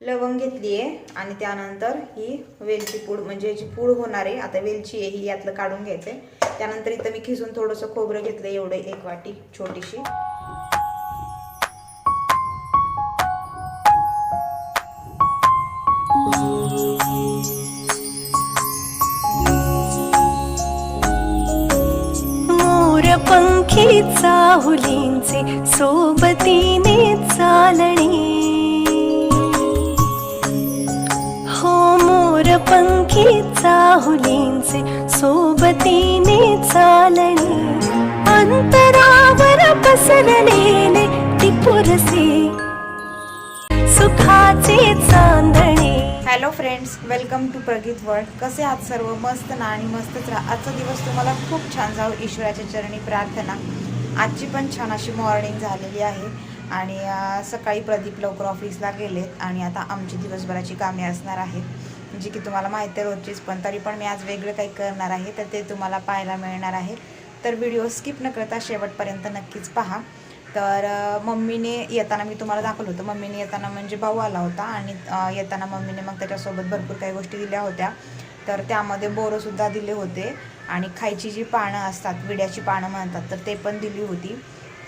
लवंग घेतली आहे आणि त्यानंतर ही वेलची पूड म्हणजे जी पूड होणार आहे आता वेलची आहे ही यातलं काढून घ्यायचं आहे त्यानंतर इथं मी खिसून थोडंसं खोबरं घेतलं एवढं एक वाटी छोटीशी. मोर पंखी चाहुलींचे सोब चाहुलींचे सोबतीने चालणे अंतरावर पसरलेले टिपुरसे सुखाचे चांदणे. Hello friends welcome to Prageet world कसे आहात सर्व? मस्त ना आणि मस्तच राहा. आजचा दिवस तुम्हाला खूप छान जाऊ ईश्वराच्या चरणी प्रार्थना. आजची पण छान अशी मॉर्निंग झालेली आहे. आणि सकाळी प्रदीप लवकर ऑफिसला गेलेत आणि आता आमची दिवसभराची कामे असणार आहेत. जी की तुम्हाला माहिती आहे रोजचीच पण तरी पण मी आज वेगळं काही करणार आहे तर ते तुम्हाला पाहायला मिळणार आहे. तर व्हिडिओ स्किप न करता शेवटपर्यंत नक्कीच पहा. तर मम्मीने येताना मी तुम्हाला दाखवलं होतं. मम्मीने येताना म्हणजे भाऊ आला होता आणि येताना मम्मीने मग त्याच्यासोबत भरपूर काही गोष्टी दिल्या होत्या. तर त्यामध्ये बोरंसुद्धा दिले होते आणि खायची जी पानं असतात विड्याची पानं म्हणतात तर ते पण दिली होती.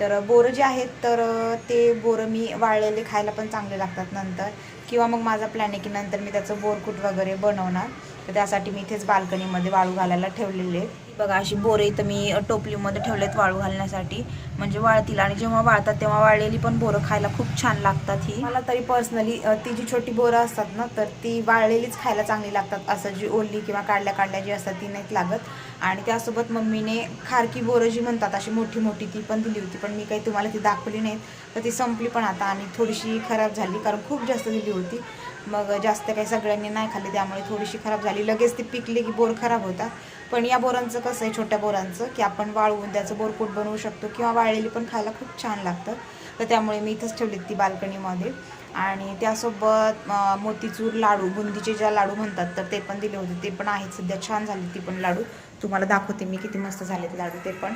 तर बोरं जे आहेत तर ते बोरं मी वाळलेले खायला पण चांगले लागतात नंतर. किंवा मग माझा प्लॅन आहे की नंतर मी त्याचं बोरकूट वगैरे बनवणार. तर त्यासाठी मी इथेच बाल्कनीमध्ये वाळू घालायला ठेवलेले. बघा अशी बोरे इथं मी टोपलीमध्ये ठेवलेत वाळू घालण्यासाठी. म्हणजे वाळतील आणि जेव्हा वाळतात तेव्हा वाळलेली पण बोरं खायला खूप छान लागतात ही. मला तरी पर्सनली ती जी छोटी बोरं असतात ना तर ती वाळलेलीच खायला चांगली लागतात. असं जी ओली किंवा काढल्या काढल्या जी असतात ती नाहीत लागत. आणि त्यासोबत मम्मीने खारकी बोरं जी म्हणतात अशी मोठी मोठी ती पण दिली होती. पण मी काही तुम्हाला ती दाखवली नाहीत. तर ती संपली पण आता आणि थोडीशी खराब झाली कारण खूप जास्त दिली होती. मग जास्त काही सगळ्यांनी नाही खाल्ली त्यामुळे थोडीशी खराब झाली. लगेच ती पिकली की बोर खराब होतात पण या बोरांचं कसं आहे छोट्या बोरांचं की आपण वाळवून त्याचं बोरकूट बनवू शकतो किंवा वाळलेली पण खायला खूप छान लागतं. तर त्यामुळे मी इथंच ठेवली ती बाल्कनीमध्ये. आणि त्यासोबत मोतीचूर लाडू बुंदीचे ज्या लाडू म्हणतात तर ते पण दिले होते. ते पण आहेत सध्या छान झाले ती पण लाडू. तुम्हाला दाखवते मी किती मस्त झालेत लाडू ते पण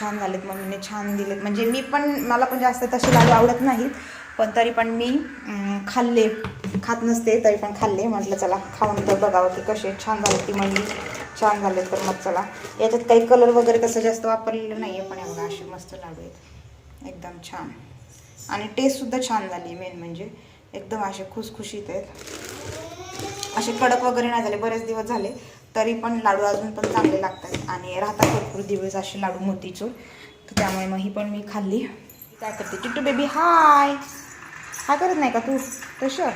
छान झालेत. मम्मीने छान दिलेत. म्हणजे मी पण मला पण जास्त तसे लाडू आवडत नाहीत. पण तरी पण मी खाल्ले. खात नसते तरी पण खाल्ले. म्हटलं चला खाऊन तर बघावं की कसे छान झाले ती म्हणली छान झाले तर मग चला. याच्यात काही कलर वगैरे तसं जास्त वापरलेलं नाही आहे पण एवढा असे मस्त लाडू आहेत. एकदम छान. आणि टेस्टसुद्धा छान झाली मेन म्हणजे. एकदम असे खुसखुशीत आहेत. असे कडक वगैरे नाही झाले बरेच दिवस झाले. तरी पण लाडू अजून पण चांगले लागतात. आणि राहतात भरपूर दिवस असे लाडू मोतीचूर. तर त्यामुळे मग ही पण मी खाल्ली. काय करते चिट्टू बेबी हाय हा करत नाही का तू? तसं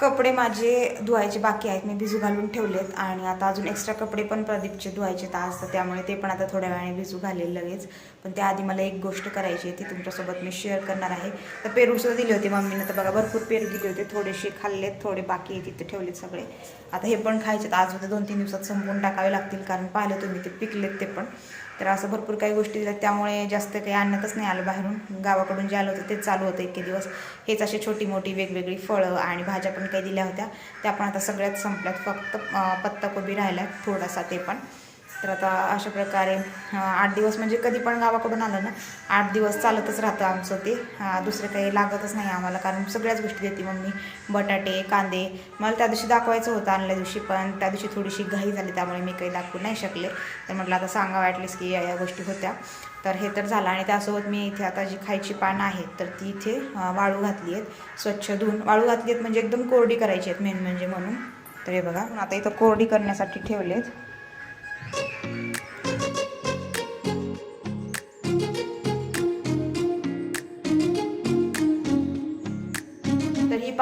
कपडे माझे धुवायचे बाकी आहेत. मी भिजू घालून ठेवलेत आणि आता अजून एक्स्ट्रा कपडे पण प्रदीपचे धुवायचे तर असतात त्यामुळे ते पण आता थोड्या वेळाने भिजू घालेल लगेच. पण त्याआधी मला एक गोष्ट करायची आहे ती तुमच्यासोबत मी शेअर करणार आहे. तर पेरूसुद्धा दिले होते मम्मीनं. तर बघा भरपूर पेरू दिले होते. थोडेसे खाल्लेत थोडे बाकी आहे तिथे ठेवलेत सगळे. आता हे पण खायचे आज होते दोन तीन दिवसात संपवून टाकावे लागतील कारण पाहिलं तुम्ही ते पिकलेत ते पण. तर असं भरपूर काही गोष्टी दिल्या. त्यामुळे जास्त काही आणतच नाही आलं बाहेरून. गावाकडून जे आलं होतं तेच चालू होतं इतके दिवस. हेच असे छोटी मोठी वेगवेगळी फळं आणि भाज्या पण काही दिल्या होत्या. त्या पण आता सगळ्यात संपल्यात. फक्त अं, पत्ताकोबी राहिल्यात थोडासा ते पण. तर आता अशा प्रकारे आठ दिवस म्हणजे कधी पण गावाकडून आलं ना आठ दिवस चालतच राहतं आमचं ते. दुसरं काही लागतच नाही आम्हाला कारण सगळ्याच गोष्टी देते मम्मी. बटाटे कांदे. मला त्या दिवशी दाखवायचं होतं आणल्या दिवशी पण त्या दिवशी थोडीशी घाई झाली त्यामुळे मी काही दाखवू नाही शकले. तर म्हटलं आता सांगा वाटलीस की या या गोष्टी होत्या. तर हे तर झालं आणि त्यासोबत मी इथे आता जी खायची पानं आहेत तर ती इथे वाळू घातली आहेत. स्वच्छ धुवून. वाळू घातली आहेत म्हणजे एकदम कोरडी करायची आहेत मेन म्हणजे म्हणून. तर हे बघा आता इथं कोरडी करण्यासाठी ठेवलेत.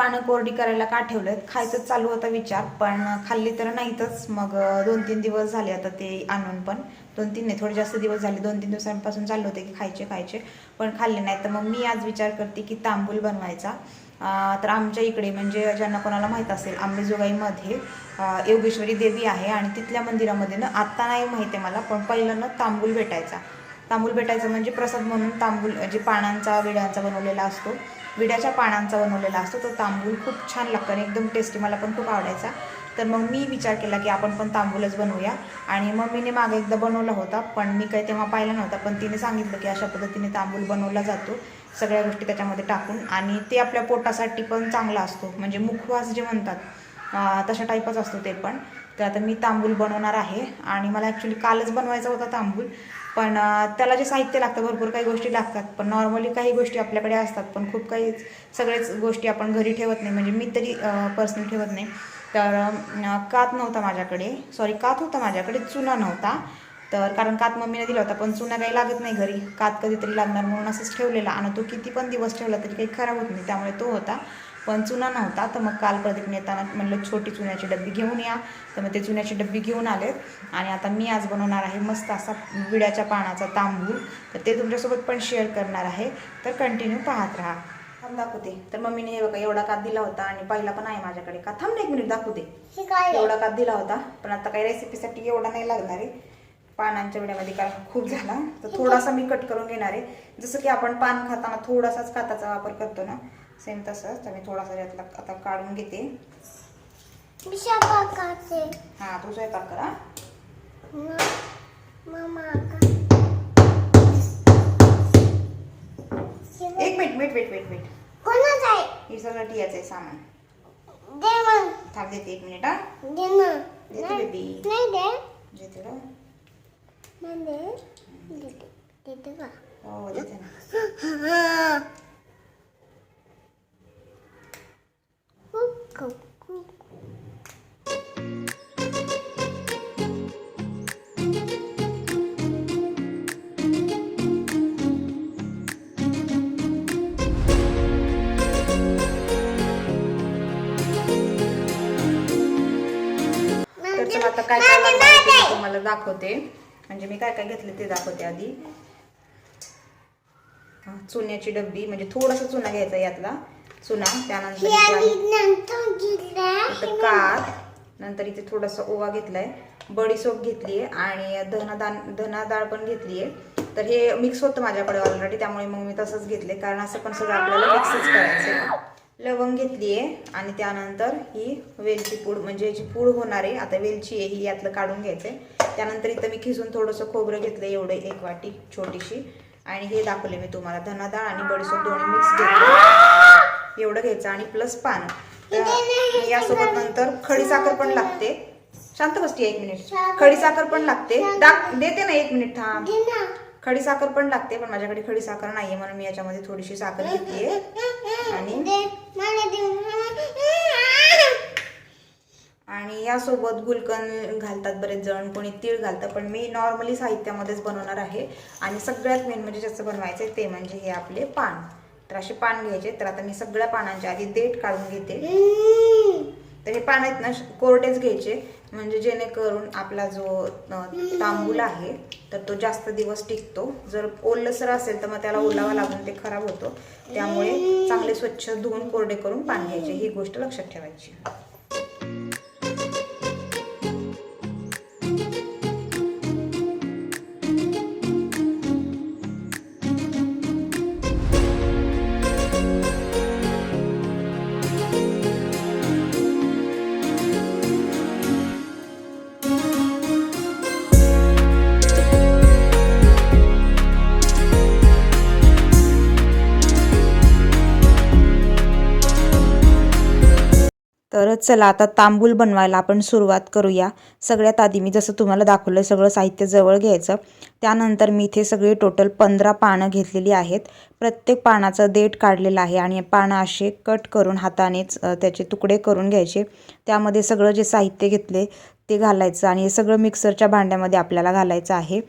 पानं कोरडी करायला का ठेवलेत खायचं चालू होता विचार पण खाल्ली तर नाहीतच. मग दोन तीन दिवस झाले आता ते आणून पण. दोन तीन नाही थोडे जास्त दिवस झाले. दोन तीन दिवसांपासून चालू होते की खायचे खायचे पण खाल्ले नाही तर मग मी आज विचार करते की तांबूल बनवायचा. तर आमच्या इकडे म्हणजे ज्यांना कोणाला माहीत असेल आंबेजोगाईमध्ये योगेश्वरी देवी आहे आणि तिथल्या मंदिरामध्ये ना आत्ता नाही माहिती आहे मला पण पहिलं ना तांबूल भेटायचा. तांबूल भेटायचं म्हणजे प्रसाद म्हणून तांबूल जे पानांचा विड्यांचा बनवलेला असतो. विड्याच्या पानांचा बनवलेला असतो. तो तांबूल खूप छान लागतो आणि एकदम टेस्टी मला पण खूप आवडायचा. तर मग मी विचार केला की आपण पण तांबूलच बनवूया. आणि मम्मीने मागे एकदा बनवला होता पण मी काही तेव्हा पाहिला नव्हता. पण तिने सांगितलं की अशा पद्धतीने तांबूल बनवला जातो. सगळ्या गोष्टी त्याच्यामध्ये टाकून. आणि ते आपल्या पोटासाठी पण चांगला असतो. म्हणजे मुखवास जे म्हणतात तशा टाईपच असतो ते पण. तर आता मी तांबूल बनवणार आहे. आणि मला ॲक्च्युली कालच बनवायचा होता तांबूल पण त्याला जे साहित्य लागतं भरपूर काही गोष्टी लागतात. पण नॉर्मली काही गोष्टी आपल्याकडे असतात पण खूप काही सगळेच गोष्टी आपण घरी ठेवत नाही. म्हणजे मी तरी पर्सनली ठेवत नाही. तर कात नव्हता माझ्याकडे. सॉरी कात होता माझ्याकडे चुना नव्हता. तर कारण कात मम्मीने दिला होता पण चुना काही लागत नाही घरी. कात कधीतरी लागणार म्हणून असंच ठेवलेला. आणि तो किती पण दिवस ठेवला तरी काही खराब होत नाही. त्यामुळे तो होता. पण चुना नव्हता. तर मग काल प्रदीपने येताना म्हणलं छोटी चुन्याची डब्बी घेऊन या. तर मग ते चुन्याची डब्बी घेऊन आलेत. आणि आता मी आज बनवणार आहे मस्त असा विड्याच्या पानाचा तांबूल तर ते तुमच्यासोबत पण शेअर करणार आहे. तर कंटिन्यू पाहत राहा. थांब दाखवते. तर मम्मीने हे बघा एवढा कात दिला होता आणि पहिला पण आहे माझ्याकडे. का? थांब एक मिनिट दाखवते. एवढा कात दिला होता. पण आता काही रेसिपीसाठी एवढा नाही लागणार आहे. पानांच्या विड्यामध्ये कारण खूप झाला. तर थोडासा मी कट करून घेणार आहे. जसं की आपण पान खाताना थोडासाच काताचा वापर करतो ना. सेम तसंच. तर मी थोडासा यातला आता काढून घेते. हा तू स्वयंपाक करा मामा एक minute wait wait wait wait हे सगळं टियाचं आहे सामान. थांब देते एक मिनिट हा. देते बेबी. देते का? हो देते ना. चला आता काय काय लागणार तुम्हाला दाखवते. म्हणजे मी काय काय घेतले ते दाखवते आधी. चुन्याची डब्बी म्हणजे थोडासा चुना घ्यायचा यातला. चुना त्यानंतर आहे नंतर इथं कात नंतर इथे थोडासा ओवा घेतलाय बडीसोप घेतली आहे आणि धनादान धना डाळ पण घेतली आहे तर हे मिक्स होतं माझ्याकडे ऑलरेडी त्यामुळे मग मी तसंच घेतले. कारण असं पण सगळं आपल्याला मिक्सच करायचं लवंग घेतली आहे आणि त्यानंतर ही वेलची पूड म्हणजे याची पूड होणार आहे आता वेलची आहे ही यातलं काढून घ्यायचं आहे त्यानंतर इथं मी खिसून थोडंसं खोबरं घेतलं एवढं एक वाटी छोटीशी. आणि हे दाखवले मी तुम्हाला धनादाळ आणि बडीसोप दोन्ही मिक्स घेतले एवढं घ्यायचं आणि प्लस पानं. यासोबत नंतर खडी साखर पण लागते. शांत बसती एक मिनिट. खडी साखर पण लागते. दाख देते ना एक मिनिट थांब. खडी साखर पण लागते पण माझ्याकडे खडी साखर नाहीये म्हणून मी याच्यामध्ये थोडीशी साखर घेतलीये आणि आणि यासोबत गुलकंद घालतात बरेच जण कोणी तीळ घालतं पण मी नॉर्मली साहित्यामध्येच बनवणार आहे. आणि सगळ्यात मेन म्हणजे ज्याचं बनवायचं आहे ते म्हणजे हे आपले पान. तर असे पान घ्यायचे. तर आता मी सगळ्या पानांच्या आधी देठ काढून घेते. तर हे पान आहेत ना कोरडेच घ्यायचे. म्हणजे जेणेकरून आपला जो तांबूल आहे तर तो जास्त दिवस टिकतो. जर ओलसर असेल तर मग त्याला ओलावा लागून ते खराब होतो. त्यामुळे चांगले स्वच्छ धुवून कोरडे करून पान घ्यायचे. ही गोष्ट लक्षात ठेवायची. तर चला आता तांबूल बनवायला आपण सुरुवात करूया. सगळ्यात आधी मी जसं तुम्हाला दाखवलं सगळं साहित्य जवळ घ्यायचं. त्यानंतर मी इथे सगळे टोटल पंधरा पानं घेतलेली आहेत. प्रत्येक पानाचं देठ काढलेलं आहे आणि पानं असे कट करून हातानेच त्याचे तुकडे करून घ्यायचे. त्यामध्ये सगळं जे साहित्य घेतले ते घालायचं आणि हे सगळं मिक्सरच्या भांड्यामध्ये आपल्याला घालायचं आहे.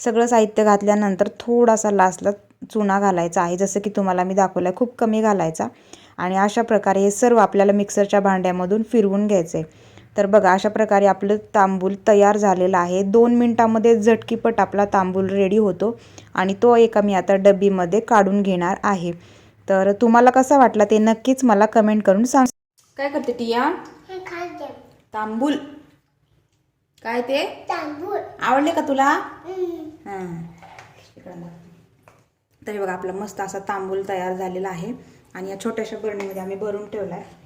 सगळं साहित्य घातल्यानंतर थोडासा लास्टला चुना घालायचा आहे जसं की तुम्हाला मी दाखवलं आहे खूप कमी घालायचा. आणि अशा प्रकारे हे सर्व आपल्याला मिक्सरच्या भांड्यामधून फिरवून घ्यायचं. आहे तर बघा अशा प्रकारे आपलं तांबूल तयार झालेलं आहे. दोन मिनटामध्ये झटकीपट आपला तांबूल रेडी होतो आणि तो एका मी आता डब्बीमध्ये काढून घेणार आहे. तर तुम्हाला कसा वाटला ते नक्कीच मला कमेंट करून सांग. काय करते टिया? हे तांबूल. काय ते? आवडले का तुला. हां. तरी बघा आपला मस्त असा तांबूल तयार झालेला आहे. आणि या छोट्याशा बरणीमध्ये आम्ही भरून ठेवला आहे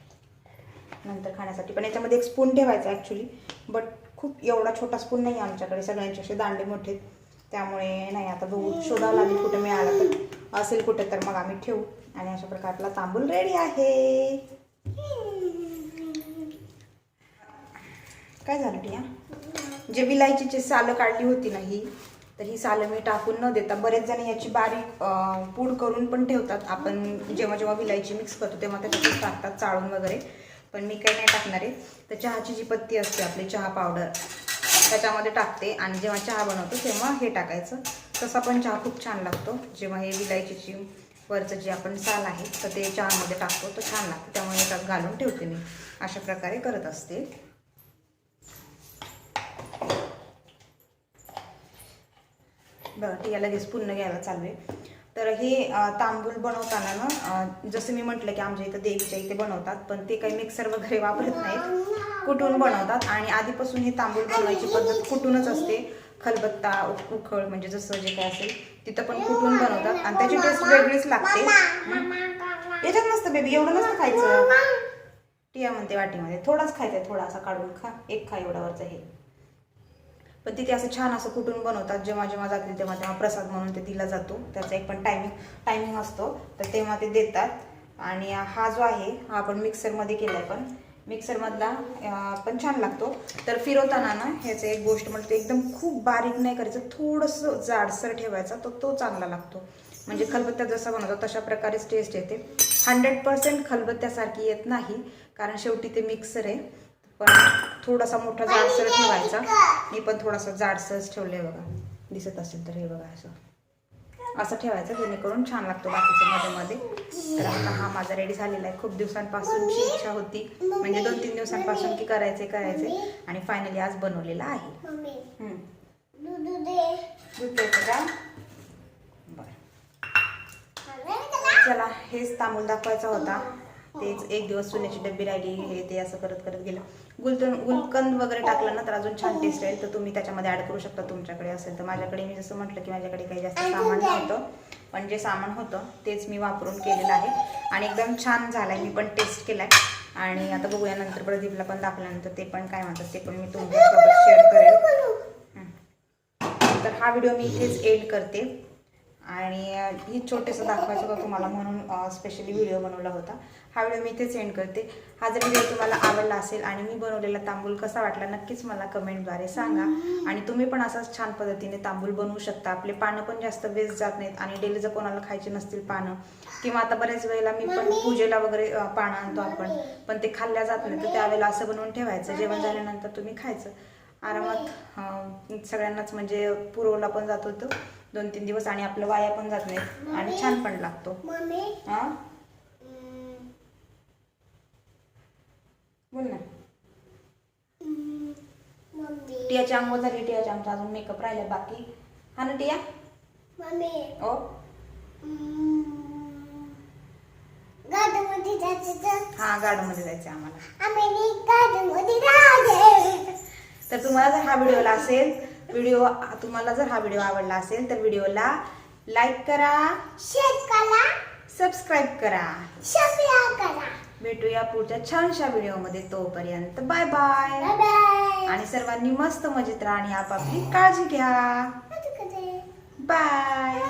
नंतर खाण्यासाठी. पण याच्यामध्ये एक स्पून ठेवायचा ॲक्च्युली बट खूप एवढा छोटा स्पून नाही आहे आमच्याकडे. सगळ्यांचे असे दांडे मोठे त्यामुळे नाही आता बघू. शोधावं लागेल कुठं मिळाला तर. असेल कुठे तर मग आम्ही ठेवू. आणि अशा प्रकारला तांबूल रेडी आहे. काय झालं टिया? जे विलायचीची सालं काढली होती ना ही तर ही सालं मी टाकून न देता बरेच जण याची बारीक पूड करून पण ठेवतात. आपण जेव्हा जेव्हा विलायची मिक्स करतो तेव्हा त्याच्यातच टाकतात चाळून वगैरे. पण मी काही नाही टाकणार आहे. तर चहाची जी पत्ती असते आपली चहा पावडर त्याच्यामध्ये टाकते. आणि जेव्हा चहा बनवतो तेव्हा हे टाकायचं. तसा पण चहा खूप छान लागतो. जेव्हा हे विलायचीची वरचं जे आपण साल आहे तर ते चहामध्ये टाकतो तर छान लागतो. त्यामुळे घालून ठेवते मी. अशा प्रकारे करत असते. बरं ठीक लगेच पुन्हा घ्यायला चालू आहे तर हे तांबूल बनवताना ना जसं मी म्हटलं की आमच्या इथं देवीच्या इथे बनवतात पण ते काही मिक्सर वगैरे वापरत नाहीत. कुटून बनवतात? आणि आधीपासून हे तांबूल बनवायची पद्धत कुटूनच असते. खलबत्ता उखळ म्हणजे जसं जे काय असेल तिथं पण कुटून बनवतात. आणि त्याची टेस्ट वेगळीच लागते. याच्यात नसतं बेबी एवढं नसतं खायचं. टिया म्हणते वाटीमध्ये थोडाच खायचा आहे थोडासा काढून खा. एक खा एवढ्यावरचं हे. पण तिथे असं छान असं कुठून बनवतात. जेव्हा जेव्हा जातील तेव्हा तेव्हा प्रसाद म्हणून ते दिला जातो. त्याचा एक पण टायमिंग टायमिंग असतो. तर तेव्हा ते देतात. आणि हा जो आहे हा आपण मिक्सरमध्ये केला आहे पण मिक्सरमधला पण छान लागतो. तर फिरवताना ना ह्याचं एक गोष्ट म्हणजे एकदम खूप बारीक नाही करायचं. थोडंसं जाडसर ठेवायचा तर तो चांगला लागतो. म्हणजे खलबत्त्या जसा बनवतो तशा प्रकारेच टेस्ट येते. हंड्रेड पर्सेंट खलबत्त्यासारखी येत नाही. कारण शेवटी ते मिक्सर आहे. पण थोडासा मोठा जाडसर ठेवायचा. मी पण थोडासा जाडसरच ठेवलंय बघा. दिसत असेल तर हे बघा असं. असं ठेवायचं जेणेकरून छान लागतो बाकीचं मध्ये मध्ये. तर आता हा माझा रेडी झालेला आहे. खूप दिवसांपासूनची इच्छा होती. म्हणजे दोन तीन दिवसांपासून की करायचे करायचे आणि फायनली आज बनवलेला आहे. दूध का? बरं. चला हेच तांबूल दाखवायचा होता. तेच एक दिवस सोन्याची डब्बी राहिली हे ते असं करत करत गेलं. गुलतन गुलकंद वगैरे टाकलं ना तर अजून छान टेस्ट येईल तर तुम्ही त्याच्यामध्ये ऍड करू शकता तुमच्याकडे असेल तर. माझ्याकडे मी जसं म्हटलं की माझ्याकडे काही जास्त सामान नव्हतं. पण जे सामान होतं तेच मी वापरून केलेलं आहे. आणि एकदम छान झालंय. मी पण टेस्ट केलाय. आणि आता बघूया नंतर प्रदीपला पण दाखवल्यानंतर ते पण काय म्हणतात ते पण मी तुमच्यासोबत शेअर करेल. हं. तर हा व्हिडिओ मी इथेच एड करते. आणि ही छोटेसं दाखवायचं होतं तुम्हाला म्हणून स्पेशली व्हिडिओ बनवला होता. हा व्हिडिओ मी इथेच एंड करते. हा जर व्हिडिओ तुम्हाला आवडला असेल आणि मी बनवलेला तांबूल कसा वाटला नक्कीच मला कमेंटद्वारे सांगा. आणि तुम्ही पण असाच छान पद्धतीने तांबूल बनवू शकता. आपले पानं पण जास्त वेस्ट जात नाहीत आणि डेली जर कोणाला खायचे नसतील पानं किंवा आता बऱ्याच वेळेला मी पण पूजेला वगैरे पानं आणतो आपण. पण ते खाल्ल्या जात नाही तर त्यावेळेला असं बनवून ठेवायचं. जेवण झाल्यानंतर तुम्ही खायचं. आरामात सगळ्यांनाच म्हणजे पुरवला पण जात होतं. दोन तीन दिवस आणि आपलं वाया पण जात नाही आणि छान पण लागतो. हा? बोल ना. टियाची आंघोळ झाली टियाच्या आमचा अजून मेकअप राहिला बाकी. हा ना टिया? मम्मी. ओ तर? हा गार्डनमध्ये जायचं आम्हाला. तर तुम्हाला जर हा व्हिडिओला असेल व्हिडिओ तुम्हाला जर हा व्हिडिओ आवडला असेल तर व्हिडिओला लाईक करा. शेअर करा. सबस्क्राईब करा. भेटूया पुढच्या छानशा व्हिडिओमध्ये. तोपर्यंत बाय बाय आणि सर्वांनी मस्त मजेत राहा आणि आपापली काळजी घ्या. बाय